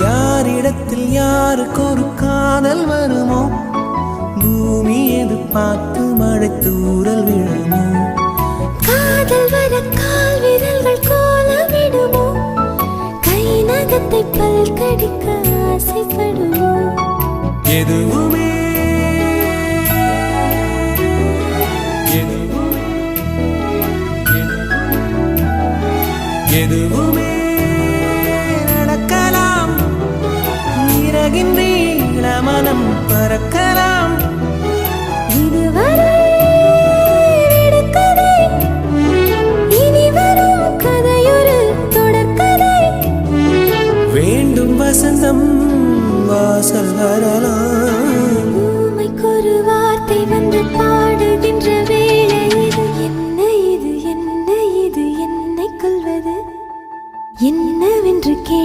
யாரிடத்தில் யாருக்கு ஒரு காதல் வருமோ? பூமி எதிர்பார்த்து மழை தூரல் விழுமோ? காதல் வர கால் விரல்கள் கோலமிடுமோ கை நகத்தை பல் கடிக்க ஆசைப்படுமோ எதுவுமே எதுவுமே. பறகின்றீங்கள மனம் பறக்கலாம். வேண்டும் வசந்தம் வாசல் வரலாம். பூமைக்கொரு வார்த்தை வந்து பாடுகின்ற வேளை என்ன இது என்ன இது என்னை கொள்வது என்னவென்று கே